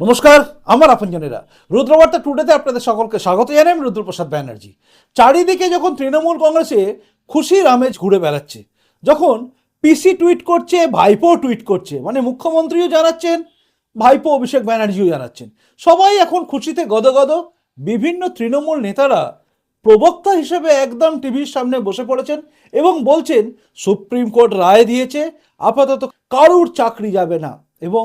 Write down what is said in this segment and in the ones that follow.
নমস্কার, আমার আপনজনেরা। রুদ্রবার্তা টুডেতে আপনাদের সকলকে স্বাগত জানাই আমি রুদ্রপ্রসাদ ব্যানার্জি। চারিদিকে যখন তৃণমূল কংগ্রেসে খুশির আমেজ ঘুরে বেড়াচ্ছে, যখন পিসি টুইট করছে, ভাইপো টুইট করছে মানে মুখ্যমন্ত্রীও জানাচ্ছেন, ভাইপো অভিষেক ব্যানার্জিও জানাচ্ছেন, সবাই এখন খুশিতে গদগদ। বিভিন্ন তৃণমূল নেতারা প্রবক্তা হিসেবে একদম টিভির সামনে বসে পড়েছেন এবং বলছেন, সুপ্রিম কোর্ট রায় দিয়েছে, আপাতত কারুর চাকরি যাবে না। এবং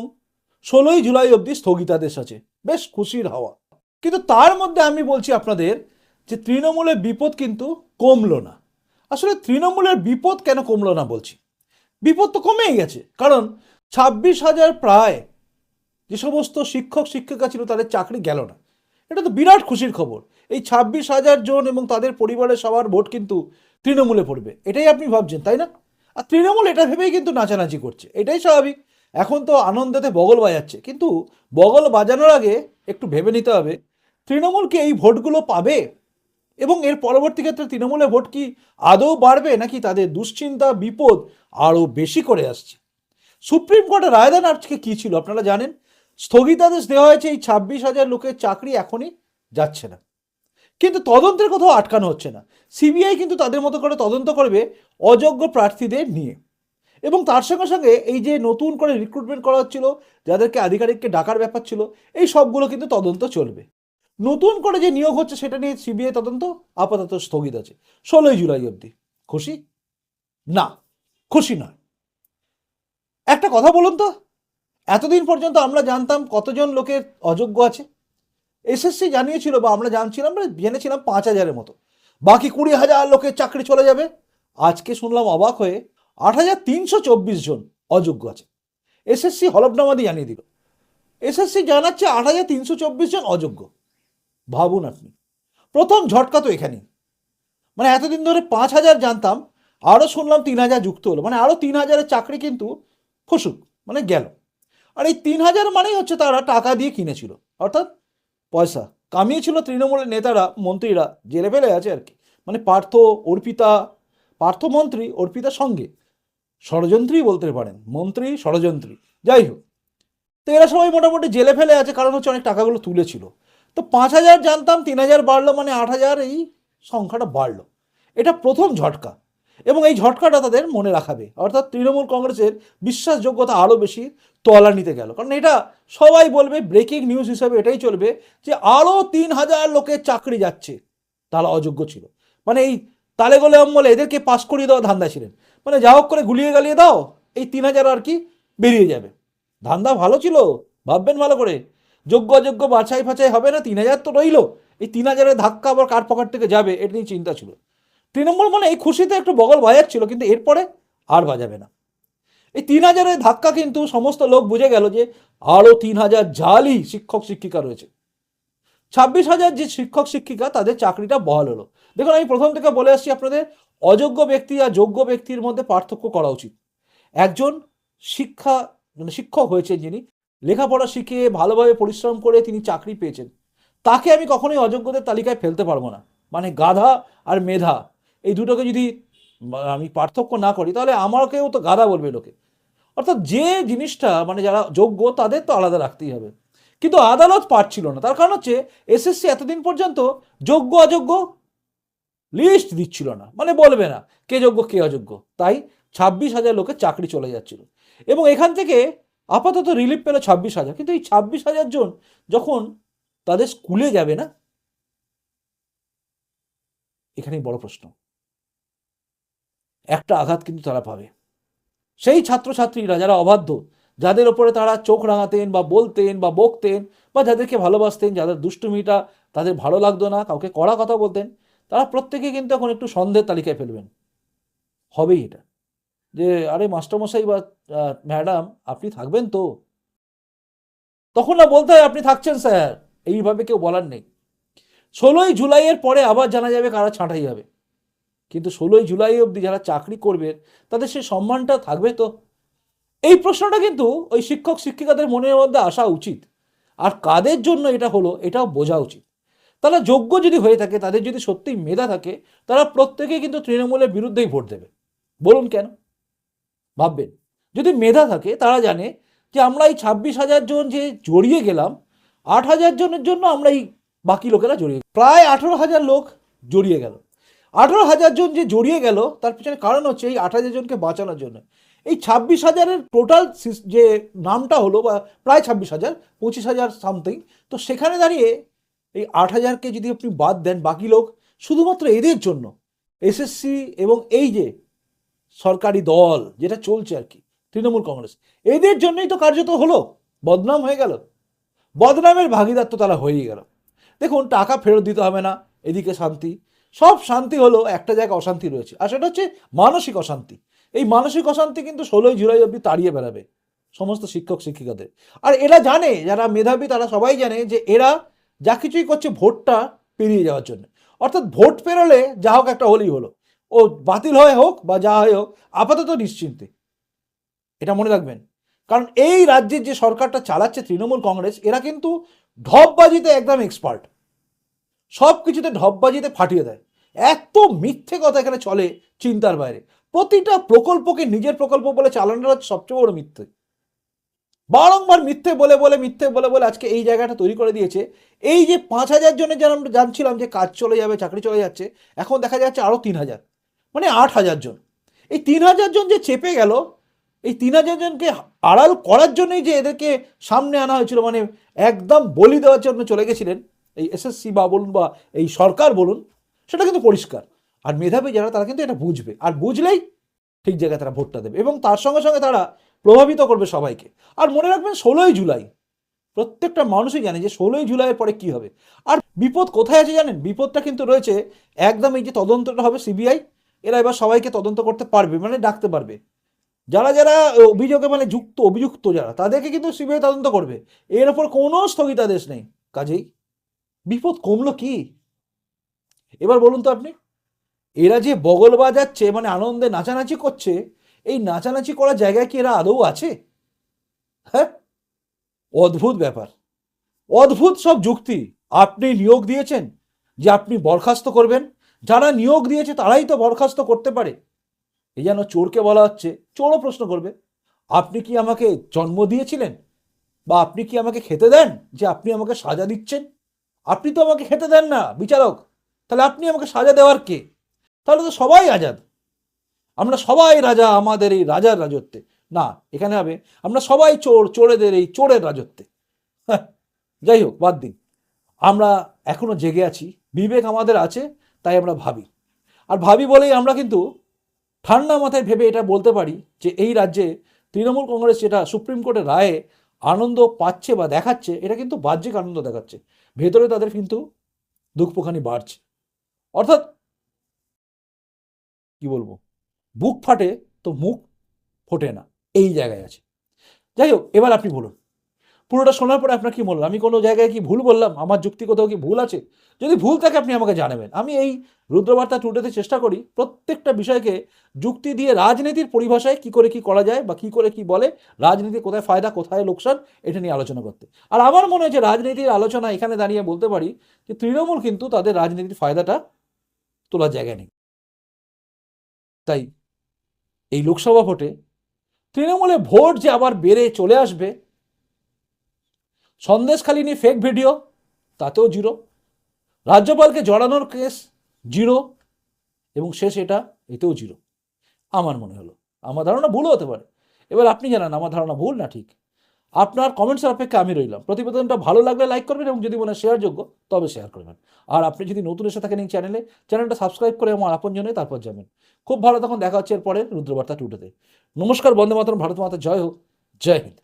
ষোলোই জুলাই অবধি স্থগিতাদেশ আছে। বেশ খুশির হাওয়া। কিন্তু তার মধ্যে আমি বলছি আপনাদের যে তৃণমূলের বিপদ কিন্তু কমলো না। আসলে তৃণমূলের বিপদ কেন কমলো না বলছি? বিপদ তো কমেই গেছে। কারণ ছাব্বিশ হাজার প্রায় যে সমস্ত শিক্ষক, শিক্ষিকা ছিল তাদের চাকরি গেল না। এটা তো বিরাট খুশির খবর। এই ছাব্বিশ হাজার জন এবং তাদের পরিবারের সবার ভোট কিন্তু তৃণমূলে পড়বে। এটাই আপনি ভাবছেন, তাই না? আর তৃণমূল এটা ভেবেই কিন্তু নাচানাচি করছে। এটাই স্বাভাবিক। এখন তো আনন্দেতে বগল বাজাচ্ছে। কিন্তু বগল বাজানোর আগে একটু ভেবে নিতে হবে, তৃণমূল কি এই ভোটগুলো পাবে? এবং এর পরবর্তী ক্ষেত্রে তৃণমূলের ভোট কি আদৌ বাড়বে নাকি তাদের দুশ্চিন্তা, বিপদ আরও বেশি করে আসছে? সুপ্রিম কোর্টের রায়দান আজকে কী ছিল আপনারা জানেন? স্থগিতাদেশ দেওয়া হয়েছে এই ছাব্বিশ হাজার লোকের চাকরি এখনই যাচ্ছে না। কিন্তু তদন্তের কোথাও আটকানো হচ্ছে না। সিবিআই কিন্তু তাদের মতো করে তদন্ত করবে অযোগ্য প্রার্থীদের নিয়ে। এবং তার সঙ্গে সঙ্গে এই যে নতুন করে রিক্রুটমেন্ট করা হচ্ছিল, যাদেরকে আধিকারিককে ডাকার ব্যাপার ছিল, এই সবগুলো কিন্তু তদন্ত চলবে। নতুন করে যে নিয়োগ হচ্ছে সেটা নিয়ে সিবিআই তদন্ত আপাতত স্থগিত আছে। ষোলোই জুলাই অবধি। খুশি? না, খুশি নয়। একটা কথা বলুন তো, এতদিন পর্যন্ত আমরা জানতাম কতজন লোকের অযোগ্য আছে। এসএসসি জানিয়েছিল বা আমরা জানছিলাম জেনেছিলাম পাঁচ হাজারের মতো। বাকি কুড়ি হাজার লোকের চাকরি চলে যাবে। আজকে শুনলাম অবাক হয়ে আট হাজার তিনশো চব্বিশ জন অযোগ্য আছে এসএসসি হলফনামা দিয়ে জানিয়ে দিল। এসএসসি জানাচ্ছে আট হাজার তিনশো চব্বিশ জন অযোগ্য। ভাবুন আপনি। প্রথম ঝটকা তো এখানেই। মানে এতদিন ধরে পাঁচ হাজার জানতাম, আরও শুনলাম তিন হাজার যুক্ত হলো। মানে আরও তিন হাজারের চাকরি কিন্তু ফসুক মানে গেল। আর এই তিন হাজার মানেই হচ্ছে তারা টাকা দিয়ে কিনেছিল। অর্থাৎ পয়সা। কামিয়েছিল তৃণমূলের নেতারা, মন্ত্রীরা, জেলে ফেলে আছে আর কি। মানে পার্থ অর্পিতা পার্থমন্ত্রী অর্পিতার সঙ্গে। ষড়যন্ত্রী বলতে পারেন, মন্ত্রী, ষড়যন্ত্রী, যাই হোক। তো এরা সবাই মোটামুটি জেলে ফেলে আছে, কারণ হচ্ছে অনেক টাকাগুলো তুলেছিল। তো পাঁচ হাজার জানতাম, তিন হাজার বাড়লো মানে আট হাজার এই সংখ্যাটা বাড়লো। এটা প্রথম ঝটকা। এবং এই ঝটকাটা তাদের মনে রাখাবে। অর্থাৎ তৃণমূল কংগ্রেসের বিশ্বাসযোগ্যতা আরও বেশি তলা নিতে গেল। কারণ এটা সবাই বলবে ব্রেকিং নিউজ হিসাবে এটাই চলবে যে আরও তিন হাজার লোকের চাকরি যাচ্ছে, তারা অযোগ্য ছিল। মানে এই তালে গলে অম্বলে এদেরকে পাস করিয়ে দেওয়া ধান্দা ছিলেন। মানে যা হোক করে গুলিয়ে গালিয়ে দাও, এই তিন হাজার আর কি বেরিয়ে যাবে। ধান্দা ভালো ছিল, ভাববেন ভালো করে। যোগ্য অযোগ্য বাছাই ফাছাই হবে না, তিন হাজার তো রইল। এই তিন হাজারের ধাক্কা আবার কার পকেট থেকে যাবে, এটা নিয়ে চিন্তা ছিল। তৃণমূল মানে এই খুশিতে একটু বগল বাজাচ্ছিল কিন্তু এরপরে আর বাজাবে না। এই তিন হাজারের ধাক্কা কিন্তু সমস্ত লোক বুঝে গেল যে আরও তিন হাজার জালি শিক্ষক শিক্ষিকা রয়েছে। ছাব্বিশ হাজার যে শিক্ষক শিক্ষিকা তাদের চাকরিটা বহাল হলো। দেখুন, আমি প্রথম থেকে বলে আসছি আপনাদের, অযোগ্য ব্যক্তি আর যোগ্য ব্যক্তির মধ্যে পার্থক্য করা উচিত। একজন শিক্ষা মানে শিক্ষক হয়েছেন যিনি, লেখাপড়া শিখে ভালোভাবে পরিশ্রম করে তিনি চাকরি পেয়েছেন। তাকে আমি কখনোই অযোগ্যদের তালিকায় ফেলতে পারব না। মানে গাধা আর মেধা, এই দুটোকে যদি আমি পার্থক্য না করি, তাহলে আমাকেও তো গাধা বলবে লোকে। অর্থাৎ যে জিনিসটা মানে যারা যোগ্য, তাদের তো আলাদা রাখতেই হবে। কিন্তু আদালত পারছিল না। তার কারণ হচ্ছে, এসএসসি এতদিন পর্যন্ত যোগ্য, অযোগ্য লিস্ট দিচ্ছিল না। মানে বলবে না, কে যোগ্য, কে অযোগ্য। তাই ছাব্বিশ হাজার লোকের চাকরি চলে যাচ্ছিল। এবং এখান থেকে আপাতত রিলিফ পেল ছাব্বিশ হাজার। কিন্তু এই ছাব্বিশ হাজার জন যখন তাদের স্কুলে যাবে না, এখানেই বড় প্রশ্ন। একটা আঘাত কিন্তু তারা পাবে। সেই ছাত্রছাত্রীরা যারা অবাধ্য, যাদের ওপরে তারা চোখ রাঙাতেন বা বলতেন বা বকতেন বা যাদেরকে ভালোবাসতেন, যাদের দুষ্টুমিটা তাদের ভালো লাগতো না, কাউকে কড়া কথা বলতেন তারা প্রত্যেকে কিন্তু এখন একটু সন্দেহের তালিকায় ফেলবেন। হবেই এটা। যে, আরে, মাস্টারমশাই বা ম্যাডাম, আপনি থাকবেন তো? তখন না বলতে হয়, আপনি থাকছেন, স্যার। এইভাবে কেউ বলার নেই। ষোলোই জুলাইয়ের পরে আবার জানা যাবে কারা ছাঁটাই হবে। কিন্তু ষোলোই জুলাই অবধি যারা চাকরি করবে, তাদের সে সম্মানটা থাকবে তো? এই প্রশ্নটা কিন্তু ওই শিক্ষক শিক্ষিকাদের মনের মধ্যে আসা উচিত। আর কাদের জন্য এটা হলো, এটাও বোঝা উচিত। তারা যোগ্য যদি হয়ে থাকে, তাদের যদি সত্যিই মেধা থাকে, তারা প্রত্যেকেই কিন্তু তৃণমূলের বিরুদ্ধেই ভোট দেবে। বলুন কেন? ভাববেন। যদি মেধা থাকে, তারা জানে যে আমরা এই ছাব্বিশ হাজার জন যে জড়িয়ে গেলাম, আট হাজার জনের জন্য আমরা এই বাকি লোকেরা জড়িয়ে প্রায় আঠেরো হাজার লোক জড়িয়ে গেল। আঠেরো হাজার জন যে জড়িয়ে গেল, তার পিছনে কারণ হচ্ছে এই আট হাজার জনকে বাঁচানোর জন্য। এই ছাব্বিশ হাজারের টোটাল যে নামটা হলো বা প্রায় ছাব্বিশ হাজার, পঁচিশ হাজার সামথিং তো সেখানে দাঁড়িয়ে এই আট হাজারকে যদি আপনি বাদ দেন বাকি লোক, শুধুমাত্র এদের জন্য এসএসসি এবং এই যে সরকারি দল যেটা চলছে আর কি, তৃণমূল কংগ্রেস, এদের জন্যই তো কার্যত হলো, বদনাম হয়ে গেল। বদনামের ভাগিদার তো তারা হয়েই গেল। দেখুন, টাকা ফেরত দিতে হবে না, এদিকে শান্তি। সব শান্তি হলো, একটা জায়গায় অশান্তি রয়েছে, আর সেটা হচ্ছে মানসিক অশান্তি। এই মানসিক অশান্তি কিন্তু ষোলোই জুলাই অবধি তাড়িয়ে বেড়াবে, সমস্ত শিক্ষক শিক্ষিকাদের আর এরা জানে, যারা মেধাবী, তারা সবাই জানে যে এরা যা কিছুই করছে ভোটটা পেরিয়ে যাওয়ার জন্য। অর্থাৎ ভোট পেরোলে যা হোক একটা হলেই হলো। ও বাতিল হয়ে হোক বা যা হয়ে হোক, আপাতত নিশ্চিন্তে। এটা মনে রাখবেন। কারণ এই রাজ্যের যে সরকারটা চালাচ্ছে তৃণমূল কংগ্রেস, এরা কিন্তু ঢপবাজিতে একদম এক্সপার্ট সব কিছুতে ঢপবাজিতে ফাটিয়ে দেয়। এত মিথ্যে কথা এখানে চলে চিন্তার বাইরে। প্রতিটা প্রকল্পকে নিজের প্রকল্প বলে হচ্ছে সবচেয়ে বড় মিথ্যে। বারংবার মিথ্যে বলে বলে, মিথ্যে বলে বলে আজকে এই জায়গাটা তৈরি করে দিয়েছে। এই যে পাঁচ হাজার জনের যারা আমরা জানছিলাম যে কাজ চলে যাবে, চাকরি চলে যাচ্ছে, এখন দেখা যাচ্ছে আরও তিন হাজার মানে আট হাজার জন। এই তিন হাজার জন যে চেপে গেল, এই তিন হাজার জনকে আড়াল করার জন্যই যে এদেরকে সামনে আনা হয়েছিল মানে একদম বলি দেওয়ার জন্য চলে গেছিলেন, এই এসএসসি বা বলুন বা এই সরকার বলুন, সেটা কিন্তু পরিষ্কার। আর মেধাবী যারা, তারা কিন্তু এটা বুঝবে। আর বুঝলেই ঠিক জায়গায় তারা ভোটটা দেবে। এবং তার সঙ্গে সঙ্গে তারা প্রভাবিত করবে সবাইকে। আর মনে রাখবেন, ষোলোই জুলাই, প্রত্যেকটা মানুষই জানে যে ষোলোই জুলাইয়ের পরে কি হবে। আর বিপদ কোথায় আছে জানেন? বিপদটা কিন্তু রয়েছে একদম এই যে তদন্তটা হবে সিবিআই, এরা এবার সবাইকে তদন্ত করতে পারবে মানে ডাকতে পারবে। যারা যারা অভিযোগে মানে যুক্ত, অভিযুক্ত যারা, তাদেরকে কিন্তু সিবিআই তদন্ত করবে। এর ওপর কোনো স্থগিতাদেশ নেই। কাজেই বিপদ কমলো কি? এবার বলুন তো আপনি, এরা যে বগল বাজাচ্ছে মানে আনন্দে নাচানাচি করছে এই নাচানাচি করার জায়গায় কি এরা আদৌ আছে? হ্যাঁ? অদ্ভুত ব্যাপার। অদ্ভুত সব যুক্তি। আপনি নিয়োগ দিয়েছেন, যে আপনি বরখাস্ত করবেন। যারা নিয়োগ দিয়েছে, তারাই তো বরখাস্ত করতে পারে। এই যেন চোরকে বলা হচ্ছে, চোরও প্রশ্ন করবে। আপনি কি আমাকে জন্ম দিয়েছিলেন? বা আপনি কি আমাকে খেতে দেন, যে আপনি আমাকে সাজা দিচ্ছেন? আপনি তো আমাকে খেতে দেন না, বিচারক। তাহলে আপনি আমাকে সাজা দেওয়ার কে? তাহলে তো সবাই আজাদ। আমরা সবাই রাজা আমাদের এই রাজার রাজত্বে। না এখানে হবে আমরা সবাই চোর চোরেদের এই চোরের রাজত্বে। হ্যাঁ, যাই হোক বাদ দিন। আমরা এখনও জেগে আছি বিবেক আমাদের আছে তাই আমরা ভাবি। আর ভাবি বলেই আমরা কিন্তু ঠান্ডা মাথায় ভেবে এটা বলতে পারি যে এই রাজ্যে তৃণমূল কংগ্রেস যেটা সুপ্রিম কোর্টের রায়ে আনন্দ পাচ্ছে বা দেখাচ্ছে এটা কিন্তু বাহ্যিক আনন্দ দেখাচ্ছে। ভেতরে তাদের কিন্তু দুঃখখানি বাড়ছে। অর্থাৎ কি বলব? বুক ফাটে তো মুখ ফোটে না। এই জায়গায় আছে। যাই হোক, এবার আপনি বলুন। পুরোটা শোনার পরে আপনার কি বললাম আমি কোনো জায়গায় কি ভুল বললাম? আমার যুক্তি কোথাও কি ভুল আছে? যদি ভুল থাকে আপনি আমাকে জানাবেন। আমি এই রুদ্রবার্তা টুটেতে চেষ্টা করি প্রত্যেকটা বিষয়কে যুক্তি দিয়ে রাজনীতির পরিভাষায় কি করে কি করা যায় বা কি করে কি বলে, রাজনীতি কোথায় ফায়দা, কোথায় লোকসান, এটা নিয়ে আলোচনা করতে। আর আমার মনে হয় যে রাজনীতির আলোচনা এখানে দাঁড়িয়ে বলতে পারি যে তৃণমূল কিন্তু তাদের রাজনীতির ফায়দাটা তোলার জায়গায় নেই। তাই এই লোকসভা ভোটে তৃণমূলে ভোট যে আবার বেড়ে চলে আসবে সন্দেশখালী নিয়ে ফেক ভিডিও তাতেও জিরো রাজ্যপালকে জড়ানোর কেস জিরো এবং শেষ এটা, এতেও জিরো আমার মনে হলো, আমার ধারণা ভুলও হতে পারে। এবার আপনি জানান, আমার ধারণা ভুল না ঠিক? আপনার কমেন্টসের অপেক্ষা আমি রইলাম। প্রতিবেদনটা ভালো লাগলে লাইক করবেন এবং যদি মনে শেয়ারযোগ্য তবে শেয়ার করবেন। আর আপনি যদি নতুন এসে থাকেন এই চ্যানেলে চ্যানেলটা সাবস্ক্রাইব করে আমার আপন জন্য তারপর যাবেন। খুব ভালো তখন দেখা হচ্ছে এরপরে রুদ্রবার্তা টুটেতে নমস্কার, বন্দে মাতরম, ভারত মাতা, জয় হোক, জয় হিন্দ।